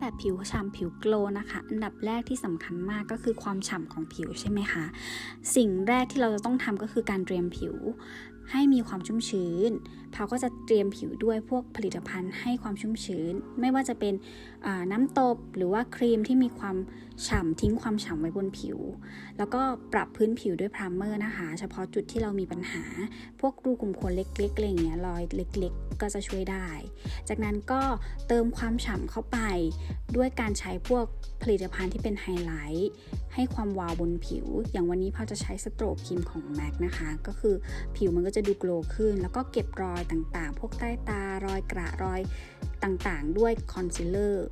แบบผิวฉ่ำผิวโกลว์นะคะ อันดับแรกที่สำคัญมากก็คือความฉ่ำของผิวใช่ไหมคะ สิ่งแรกที่เราจะต้องทำก็คือการเตรียมผิวให้มีความชุ่มชื้นเราก็จะเตรียมผิวด้วยพวกผลิตภัณฑ์ให้ความชุ่มชื้น ไม่ว่าจะเป็นน้ำตบหรือว่าครีมที่มีความฉ่ำทิ้งความฉ่ำไว้บนผิว แล้วก็ปรับพื้นผิวด้วยพรามเมอร์นะคะ เฉพาะจุดที่เรามีปัญหา พวกรูขุมขนเล็กๆอะไรอย่างเงี้ยรอยเล็ก ๆ ก็จะช่วยได้ จากนั้นก็เติมความฉ่ำเข้าไปด้วยการใช้พวกผลิตภัณฑ์ที่เป็นไฮไลท์ให้ความวาวบนผิว อย่างวันนี้พอจะใช้สโตรกครีมของ MAC นะคะ ก็คือผิวมันก็จะดูโกลว์ขึ้น แล้วก็เก็บรอยอยต่างๆ พวกใต้ตารอยกระรอยต่างๆ ด้วยคอนซีลเลอร์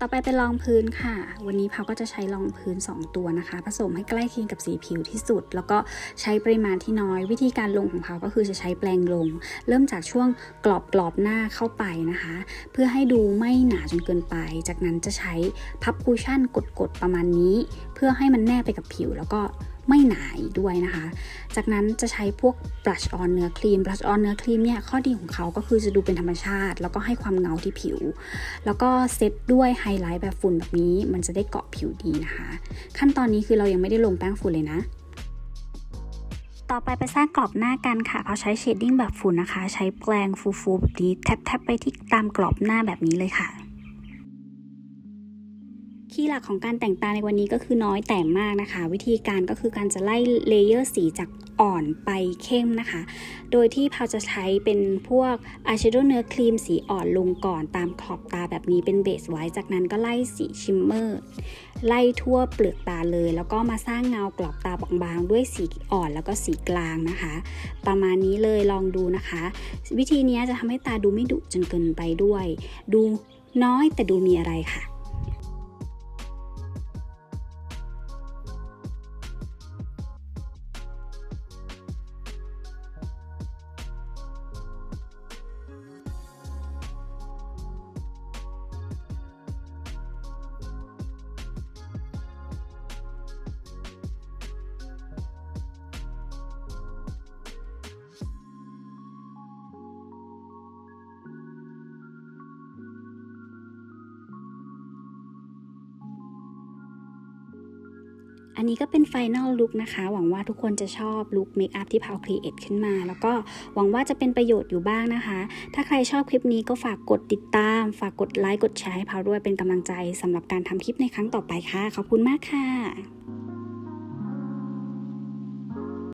ต่อไปเป็นรองพื้นค่ะ วันนี้พาก็จะใช้รองพื้น 2 ตัวนะคะ ผสมให้ใกล้เคียงกับสีผิวที่สุด แล้วก็ใช้ปริมาณที่น้อย วิธีการลงของพาก็คือจะใช้แปรงลง เริ่มจากช่วงกรอบกรอบหน้าเข้าไปนะคะ เพื่อให้ดูไม่หนาจนเกินไป จากนั้นจะใช้พับคูชั่นกดๆประมาณนี้ เพื่อให้มันแนบไปกับผิวแล้วก็ ไม่หนาอีกด้วยนะคะ จากนั้นจะใช้พวก brush on เนื้อครีม brush on เนื้อครีมเนี่ยข้อดีของเขาก็คือจะดูเป็นธรรมชาติ แล้วก็ให้ความเงาที่ผิว แล้วก็เซตด้วยไฮไลท์แบบฝุ่นแบบนี้ มันจะได้เกาะผิวดีนะคะ ขั้นตอนนี้คือเรายังไม่ได้ลงแป้งฝุ่นเลยนะต่อไปไปสร้างกรอบหน้ากันค่ะ เขาใช้เชดดิ้งแบบฝุ่นนะคะ ใช้แปรงฟูๆแบบนี้แทบๆไปที่ตามกรอบหน้าแบบนี้เลยค่ะ คีย์หลักของการแต่งตาในวันนี้ก็คือน้อยแต่มากนะคะ วิธีการก็คือการจะไล่เลเยอร์สีจากอ่อนไปเข้มนะคะ โดยที่พาวจะใช้เป็นพวกอายแชโดว์เนื้อครีมสีอ่อนลงก่อนตามขอบตาแบบนี้เป็นเบสไว้ จากนั้นก็ไล่สีชิมเมอร์ ไล่ทั่วเปลือกตาเลย แล้วก็มาสร้างเงากรอบตาบางๆ ด้วยสีอ่อนแล้วก็สีกลางนะคะ ประมาณนี้เลยลองดูนะคะ วิธีนี้จะทำให้ตาดูไม่ดุจนเกินไปด้วย ดูน้อยแต่ดูมีอะไรค่ะ อันนี้ก็เป็นไฟนอลลุคนะคะ หวังว่าทุกคนจะชอบลุคเมคอัพที่พาวครีเอทขึ้นมา แล้วก็หวังว่าจะเป็นประโยชน์อยู่บ้างนะคะ ถ้าใครชอบคลิปนี้ก็ฝากกดติดตาม ฝากกดไลค์กดแชร์ให้พาวด้วยเป็นกำลังใจสำหรับการทำคลิปในครั้งต่อไปค่ะ ขอบคุณมากค่ะ